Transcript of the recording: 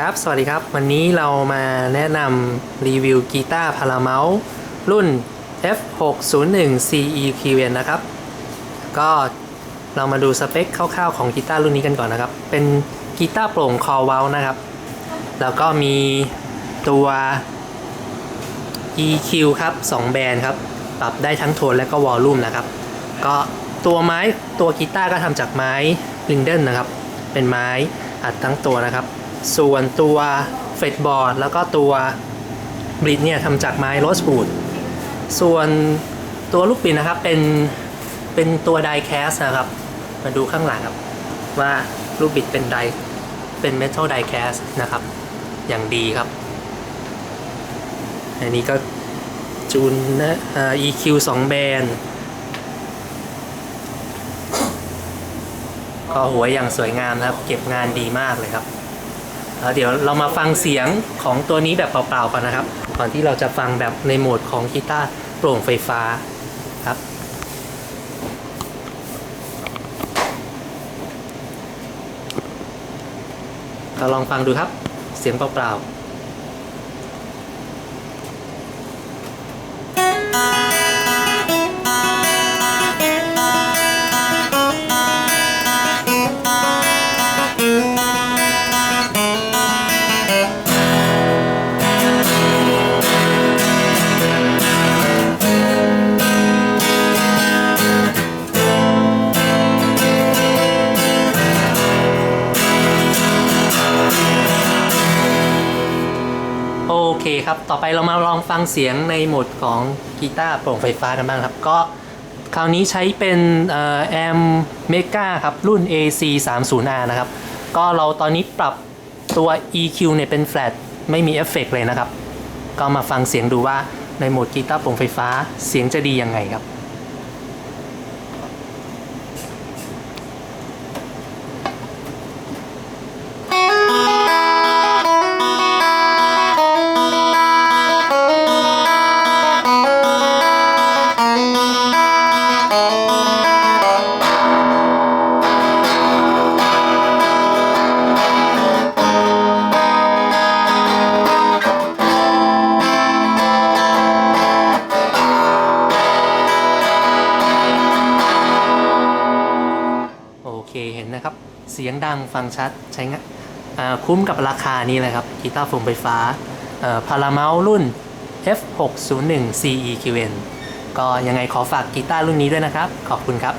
ครับ สวัสดีครับ วันนี้เรามาแนะนำรีวิวกีตาร์พาราเมลรุ่น F601 CEQN นะครับ ก็เรามาดูสเปคคร่าวๆของกีตาร์รุ่นนี้กันก่อนนะครับ เป็นกีตาร์โปร่งคอเวลนะครับ แล้วก็มีตัว EQ ครับ 2 แบรนด์ครับ ปรับได้ทั้งโทนและก็วอลลุ่มนะครับ ก็ตัวไม้ตัวกีตาร์ก็ทำจากไม้ลิงเดนนะครับ เป็นไม้อัดทั้งตัวนะครับ ส่วนตัวเฟดบอร์ดแล้วก็ตัวบริดเนี่ยทำจากไม้โรสบูดส่วนตัวลูกปิดนะครับเป็นเป็นตัวไดแคสนะครับ มาดูข้างหลังครับ ว่าลูกบิดเป็นไดเป็นเมทัลไดแคสนะครับ อย่างดีครับ อันนี้ก็จูนนะอ่า EQ 2 แบนด์ก็หัวอย่างสวยงามนะครับ เก็บงานดีมากเลยครับ เดี๋ยวเรามาฟังเสียงของตัวนี้แบบเปล่าๆกันนะครับ ก่อนที่เราจะฟังแบบในโหมดของกีตาร์โปร่งไฟฟ้าครับเราลองฟังดูครับ เสียงเปล่าๆ เคครับ ต่อไปเรามาลองฟังเสียงในโหมดของกีตาร์โปร่งไฟฟ้ากันบ้างครับ ก็คราวนี้ใช้เป็นแอมเมกาครับ รุ่น AC 3 0 R นะครับ ก็เราตอนนี้ปรับตัว EQ เนี่ยเป็นแฟลตไม่มีเอฟเฟกต์เลยนะครับ ก็มาฟังเสียงดูว่าในโหมดกีตาร์โปร่งไฟฟ้าเสียงจะดียังไงครับ เคเห็นนะครับ เสียงดังฟังชัดใช้งานคุ้มกับราคานี้เลยครับกีตาร์โฟมไฟฟ้าพาราเมลรุ่น F601 CEQN ก็ยังไงขอฝากกีตาร์รุ่นนี้ด้วยนะครับ ขอบคุณครับ